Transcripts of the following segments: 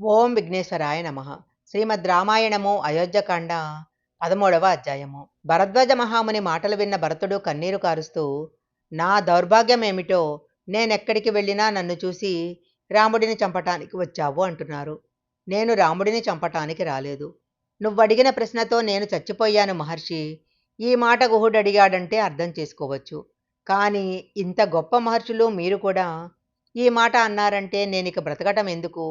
ఓం విఘ్నేశ్వరాయ నమ. శ్రీమద్ రామాయణము అయోధ్యకాండ పదమూడవ అధ్యాయము. భరద్వాజ మహాముని మాటలు విన్న భరతుడు కన్నీరు కారుస్తూ నా దౌర్భాగ్యమేమిటో నేనెక్కడికి వెళ్ళినా నన్ను చూసి రాముడిని చంపటానికి వచ్చావు అంటున్నారు. నేను రాముడిని చంపటానికి రాలేదు. నువ్వడిగిన ప్రశ్నతో నేను చచ్చిపోయాను మహర్షి. ఈ మాట గుహుడు అడిగాడంటే అర్థం చేసుకోవచ్చు. కానీ ఇంత గొప్ప మహర్షులు మీరు కూడా ఈ మాట అన్నారంటే నేనిక బ్రతకటం ఎందుకు?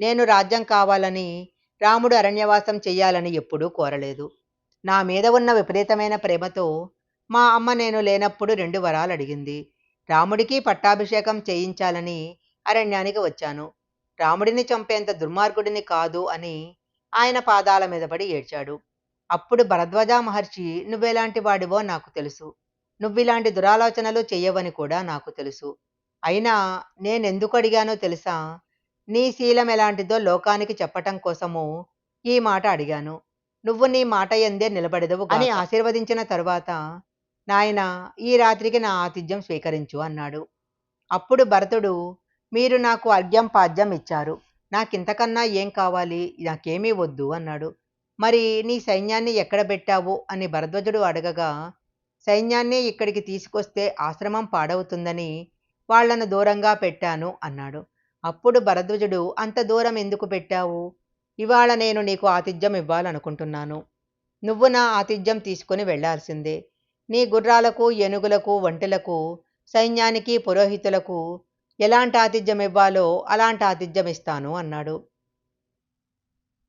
నేను రాజ్యం కావాలని రాముడు అరణ్యవాసం చెయ్యాలని ఎప్పుడూ కోరలేదు. నా మీద ఉన్న విపరీతమైన ప్రేమతో మా అమ్మ నేను లేనప్పుడు రెండు వరాలు అడిగింది. రాముడికి పట్టాభిషేకం చేయించాలని అరణ్యానికి వచ్చాను. రాముడిని చంపేంత దుర్మార్గుడిని కాదు అని ఆయన పాదాల మీద పడి ఏడ్చాడు. అప్పుడు భరద్వాజ మహర్షి నువ్వెలాంటి వాడివో నాకు తెలుసు. నువ్విలాంటి దురాలోచనలు చెయ్యవని కూడా నాకు తెలుసు. అయినా నేనెందుకు అడిగానో తెలుసా? నీ శీలం ఎలాంటిదో లోకానికి చెప్పటం కోసము ఈ మాట అడిగాను. నువ్వు నీ మాట ఎందే నిలబడదవు అని ఆశీర్వదించిన తరువాత నాయన ఈ రాత్రికి నా ఆతిథ్యం స్వీకరించు అన్నాడు. అప్పుడు భరతుడు మీరు నాకు అర్ఘ్యం పాద్యం ఇచ్చారు. నాకింతకన్నా ఏం కావాలి? నాకేమీ వద్దు అన్నాడు. మరి నీ సైన్యాన్ని ఎక్కడ పెట్టావు? అని భరద్వజుడు అడగగా సైన్యాన్ని ఇక్కడికి తీసుకొస్తే ఆశ్రమం పాడవుతుందని వాళ్ళను దూరంగా పెట్టాను అన్నాడు. అప్పుడు భరద్వజుడు అంత దూరం ఎందుకు పెట్టావు? ఇవాళ నేను నీకు ఆతిథ్యం ఇవ్వాలనుకుంటున్నాను. నువ్వు నా ఆతిథ్యం తీసుకుని వెళ్ళాల్సిందే నీ గుర్రాలకు ఏనుగులకు ఒంటెలకు సైన్యానికి పురోహితులకు ఎలాంటి ఆతిథ్యం ఇవ్వాలో అలాంటి ఆతిథ్యం ఇస్తాను అన్నాడు.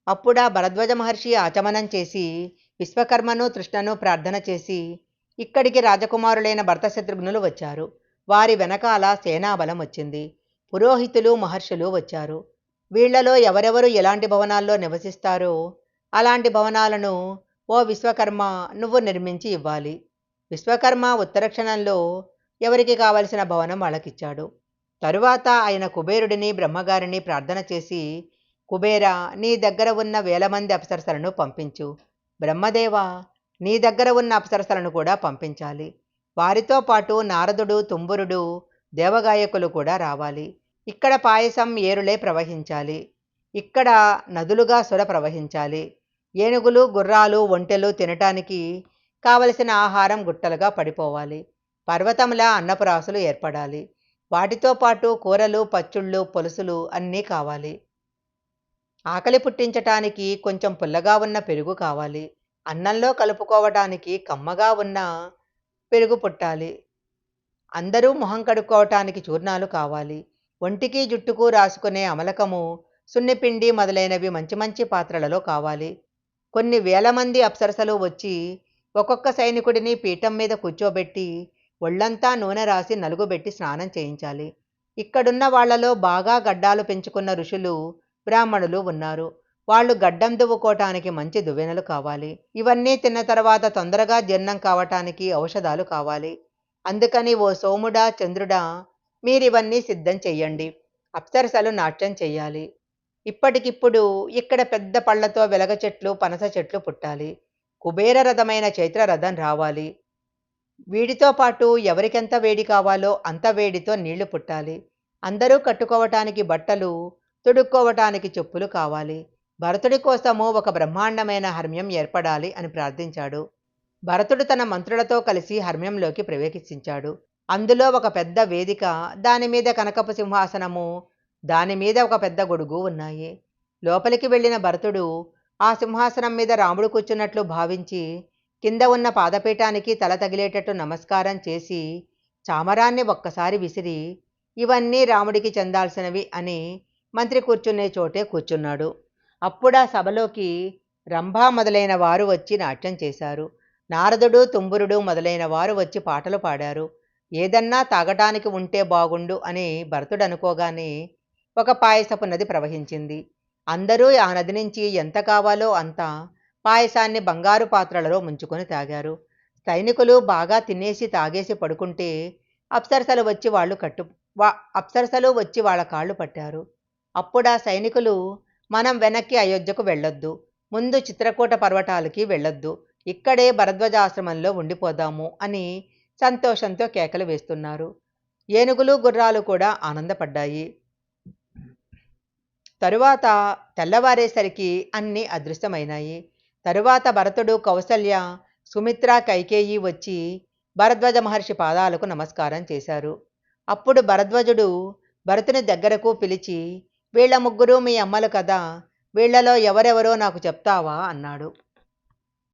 అప్పుడా భరద్వాజ మహర్షి ఆచమనం చేసి విశ్వకర్మను తృష్ణను ప్రార్థన చేసి ఇక్కడికి రాజకుమారులైన భర్త శత్రుఘ్నులు వచ్చారు. వారి వెనకాల సేనాబలం వచ్చింది. పురోహితులు మహర్షులు వచ్చారు. వీళ్ళలో ఎవరెవరు ఎలాంటి భవనాల్లో నివసిస్తారో అలాంటి భవనాలను ఓ విశ్వకర్మ నువ్వు నిర్మించి ఇవ్వాలి. విశ్వకర్మ ఉత్తరక్షణంలో ఎవరికి కావలసిన భవనం వాళ్ళకిచ్చాడు. తరువాత ఆయన కుబేరుడిని బ్రహ్మగారిని ప్రార్థన చేసి కుబేర నీ దగ్గర ఉన్న వేల మంది అప్సరసలను పంపించు. బ్రహ్మదేవ నీ దగ్గర ఉన్న అప్సరసలను కూడా పంపించాలి. వారితో పాటు నారదుడు తుంబురుడు దేవగాయకులు కూడా రావాలి. ఇక్కడ పాయసం ఏరులే ప్రవహించాలి. ఇక్కడ నదులుగా సుర ప్రవహించాలి. ఏనుగులు గుర్రాలు ఒంటెలు తినటానికి కావలసిన ఆహారం గుట్టలుగా పడిపోవాలి. పర్వతంలా అన్నపురాసులు ఏర్పడాలి. వాటితో పాటు కూరలు పచ్చుళ్ళు పులుసులు అన్నీ కావాలి. ఆకలి పుట్టించటానికి కొంచెం పుల్లగా ఉన్న పెరుగు కావాలి. అన్నంలో కలుపుకోవటానికి కమ్మగా ఉన్న పెరుగు పుట్టాలి. అందరూ మొహం కడుక్కోవటానికి చూర్ణాలు కావాలి. ఒంటికి జుట్టుకు రాసుకునే అమలకము సున్నిపిండి మొదలైనవి మంచి మంచి పాత్రలలో కావాలి. కొన్ని వేల మంది అప్సరసలు వచ్చి ఒక్కొక్క సైనికుడిని పీఠం మీద కూర్చోబెట్టి ఒళ్ళంతా నూనె రాసి నలుగుబెట్టి స్నానం చేయించాలి. ఇక్కడున్న వాళ్ళలో బాగా గడ్డాలు పెంచుకున్న ఋషులు బ్రాహ్మణులు ఉన్నారు. వాళ్ళు గడ్డం దువ్వుకోవటానికి మంచి దువ్వెనలు కావాలి. ఇవన్నీ తిన్న తర్వాత తొందరగా జీర్ణం కావటానికి ఔషధాలు కావాలి. అందుకని ఓ సోముడా చంద్రుడా మీరివన్నీ సిద్ధం చెయ్యండి. అప్సరసలు నాట్యం చెయ్యాలి. ఇప్పటికిప్పుడు ఇక్కడ పెద్ద పళ్ళతో వెలగ చెట్లు పనస చెట్లు పుట్టాలి. కుబేర రథమైన చైత్ర రథం రావాలి. వీడితో పాటు ఎవరికెంత వేడి కావాలో అంత వేడితో నీళ్ళు పుట్టాలి. అందరూ కట్టుకోవటానికి బట్టలు తొడుక్కోవటానికి చెప్పులు కావాలి. భరతుడి కోసము ఒక బ్రహ్మాండమైన హర్మ్యం ఏర్పడాలి అని ప్రార్థించాడు. భరతుడు తన మంత్రులతో కలిసి హర్మ్యంలోకి ప్రవేశించాడు. అందులో ఒక పెద్ద వేదిక దాని మీద కనకపు సింహాసనము దాని మీద ఒక పెద్ద గొడుగు ఉన్నాయి. లోపలికి వెళ్ళిన భరతుడు ఆ సింహాసనం మీద రాముడు కూర్చున్నట్లు భావించి కింద ఉన్న పాదపీఠానికి తల తగిలేటట్టు నమస్కారం చేసి చామరాన్ని ఒక్కసారి విసిరి ఇవన్నీ రాముడికి చెందాల్సినవి అని మంత్రి కూర్చునే చోటే కూర్చున్నాడు. అప్పుడా సభలోకి రంభా మొదలైన వారు వచ్చి నాట్యం చేశారు. నారదుడు తుంబురుడు మొదలైన వారు వచ్చి పాటలు పాడారు. ఏదన్నా తాగటానికి ఉంటే బాగుండు అని భరతుడు అనుకోగానే ఒక పాయసపు నది ప్రవహించింది. అందరూ ఆ నది నుంచి ఎంత కావాలో అంత పాయసాన్ని బంగారు పాత్రలలో ముంచుకొని తాగారు. సైనికులు బాగా తినేసి తాగేసి పడుకుంటే అప్సరసలు వచ్చి వాళ్ళు కట్టు వా అప్సరసలు వచ్చి వాళ్ళ కాళ్ళు పట్టారు. అప్పుడా సైనికులు మనం వెనక్కి అయోధ్యకు వెళ్ళొద్దు ముందు చిత్రకూట పర్వతాలకి వెళ్ళొద్దు ఇక్కడే భరద్వాజాశ్రమంలో ఉండిపోదాము అని సంతోషంతో కేకలు వేస్తున్నారు. ఏనుగులు గుర్రాలు కూడా ఆనందపడ్డాయి. తరువాత తెల్లవారేసరికి అన్నీ అదృశ్యమైనాయి. తరువాత భరతుడు కౌసల్య సుమిత్ర కైకేయి వచ్చి భరద్వాజ మహర్షి పాదాలకు నమస్కారం చేశారు. అప్పుడు భరద్వాజుడు భరతుని దగ్గరకు పిలిచి వీళ్ళ ముగ్గురు మీ అమ్మలు కదా వీళ్ళలో ఎవరెవరో నాకు చెప్తావా? అన్నాడు.